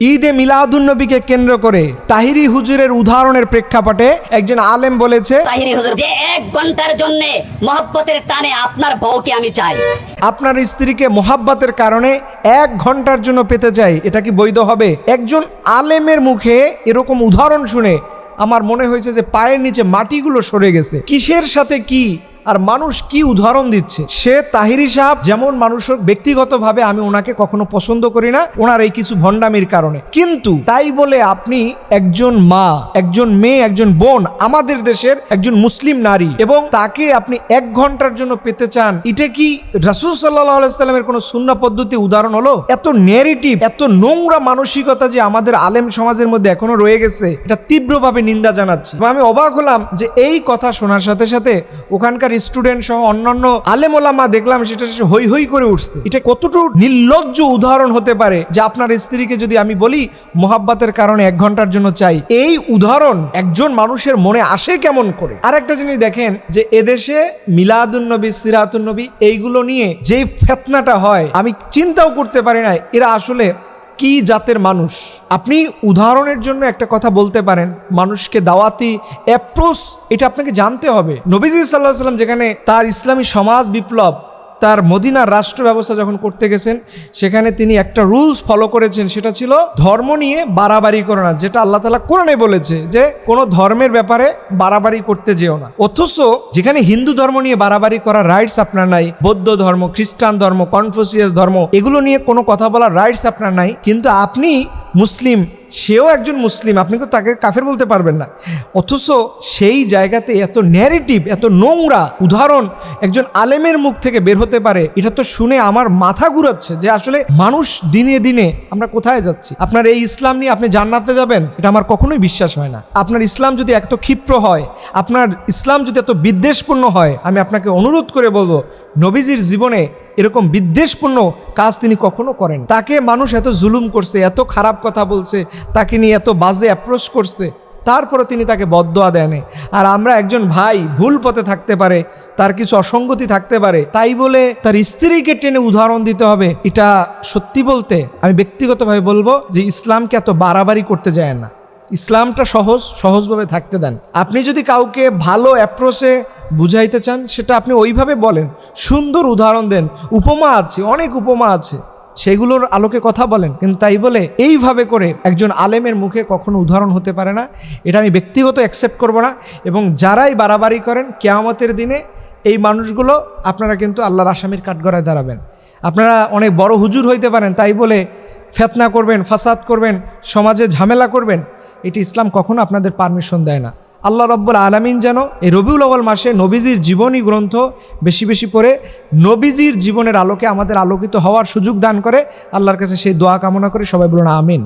ঈদে মিলাদুন্নবীকে কেন্দ্র করে তাহিরি হুজুরের উদাহরণের প্রেক্ষাপটে একজন আলেম বলেছে তাহিরি হুজুর যে এক ঘণ্টার জন্য মহব্বতের টানে আপনার বউকে আমি চাই। আপনার স্ত্রীকে মোহাব্বতের কারণে এক ঘণ্টার জন্য পেতে চাই এটা কি বৈধ হবে? একজন আলেমের মুখে এরকম উদাহরণ শুনে আমার মনে হয়েছে যে পায়ের নিচে মাটিগুলো সরে গেছে। কিসের সাথে কি আর মানুষ কি উদাহরণ দিচ্ছে? সে তাহিরি সাহেব যেমন মানুষের ব্যক্তিগতভাবে আমি ওনাকে কখনো পছন্দ করি না, ওনার এই কিছু ভণ্ডামির কারণে। কিন্তু তাই বলে আপনি একজন মা, একজন মেয়ে, একজন বোন, আমাদের দেশের একজন মুসলিম নারী এবং তাকে আপনি এক ঘণ্টার জন্য পেতে চান, এটা কি রাসুল সাল্লাহ সাল্লামের কোনো শূন্য পদ্ধতি উদাহরণ হলো? এত নেগেটিভ এত নোংরা মানসিকতা যে আমাদের আলেম সমাজের মধ্যে এখনও রয়ে গেছে, এটা তীব্রভাবে নিন্দা জানাচ্ছি। আমি অবাক হলাম যে এই কথা শোনার সাথে সাথে ওখানকার স্টুডেন্ট সহ অন্যান্য আলেম ওলামা দেখলাম, সেটা হই হই করে উঠছে। এটা কতটুকু নির্লজ্জ উদাহরণ হতে পারে যে আপনার স্ত্রীকে যদি আমি বলি, মোহাব্বতের কারণে এক ঘণ্টার জন্য চাই। এই উদাহরণ একজন মানুষের মনে আসে কেমন করে? আর একটা জিনিস দেখেন যে এদেশে মিলাদুন্নবী সিরাতুন্নবী এইগুলো নিয়ে যে ফেতনাটা হয়, আমি চিন্তাও করতে পারি না এরা আসলে কি জাতের মানুষ? আপনি উদাহরণের জন্য একটা কথা বলতে পারেন, মানুষকে দাওয়াতি অ্যাপ্রোচ এটা আপনাকে জানতে হবে। নবীজি সাল্লাহ সাল্লাম যেখানে তার ইসলামী সমাজ বিপ্লব তার মদিনার রাষ্ট্র ব্যবস্থা যখন করতে গেছেন, সেখানে তিনি একটা রুলস ফলো করেছেন, সেটা ছিল ধর্ম নিয়ে বাড়াবাড়ি করো না, যেটা আল্লাহ তালা কোরআনে বলেছে যে কোনো ধর্মের ব্যাপারে বাড়াবাড়ি করতে যেও না। অথচ যেখানে হিন্দু ধর্ম নিয়ে বাড়াবাড়ি করার রাইটস আপনার নাই, বৌদ্ধ ধর্ম, খ্রিস্টান ধর্ম, কনফুসিয়াস ধর্ম, এগুলো নিয়ে কোনো কথা বলার রাইটস আপনার নাই, কিন্তু আপনি মুসলিম সেও একজন মুসলিম, আপনি তো তাকে কাফের বলতে পারবেন না। অথচ সেই জায়গাতে এত ন্যারেটিভ এত নোংরা উদাহরণ একজন আলেমের মুখ থেকে বের হতে পারে, এটা তো শুনে আমার মাথা ঘুরাচ্ছে যে আসলে মানুষ দিনে দিনে আমরা কোথায় যাচ্ছি? আপনার এই ইসলাম নিয়ে আপনি জান্নাতে যাবেন, এটা আমার কখনোই বিশ্বাস হয় না। আপনার ইসলাম যদি এত ক্ষিপ্র হয়, আপনার ইসলাম যদি এত বিদ্বেষপূর্ণ হয়, আমি আপনাকে অনুরোধ করে বলব, নবীজির জীবনে এরকম বিদ্বেষপূর্ণ কাজ তিনি কখনো করেন। তাকে মানুষ এত জুলুম করছে, এত খারাপ কথা বলছে, তাকে নিয়ে এত বাজে অ্যাপ্রোচ করছে তারপরে তিনি তাকে বদোয়া দেন আর আমরা একজন ভাই ভুল পথে থাকতে পারে, তার কিছু অসঙ্গতি থাকতে পারে, তাই বলে তার স্ত্রীকে টেনে উদাহরণ দিতে হবে। এটা সত্যি বলতে আমি ব্যক্তিগতভাবে বলব যে ইসলামকে এত বাড়াবাড়ি করতে যায় না। ইসলামটা সহজ, সহজভাবে থাকতে দেন। আপনি যদি কাউকে ভালো অ্যাপ্রোচে বুঝাইতে চান, সেটা আপনি ওইভাবে বলেন। সুন্দর উদাহরণ দেন। উপমা আছে, অনেক উপমা আছে। সেগুলোর আলোকে কথা বলেন। কিন্তু তাই বলে এইভাবে করে একজন আলেমের মুখে কখনো উদাহরণ হতে পারে না। এটা আমি ব্যক্তিগত অ্যাকসেপ্ট করব না। এবং যারাই বাড়াবাড়ি করেন, কেয়ামতের দিনে এই মানুষগুলো আপনারা কিন্তু আল্লাহর আসামির কাঠগড়ায় দাঁড়াবেন। আপনারা অনেক বড় হুজুর হইতে পারেন, তাই বলে ফেতনা করবেন, ফাসাদ করবেন, সমাজে ঝামেলা করবেন। এটি ইসলাম কখনো আপনাদের পারমিশন দেয় না। আল্লাহ রব্বুল আলমিন যেন এই রবিউল আওয়াল মাসে নবীজির জীবনী গ্রন্থ বেশি বেশি পড়ে নবীজির জীবনের আলোকে আমাদের আলোকিত হওয়ার সুযোগ দান করে। আল্লাহর কাছে সেই দোয়া কামনা করে, সবাই বলুন, আমিন।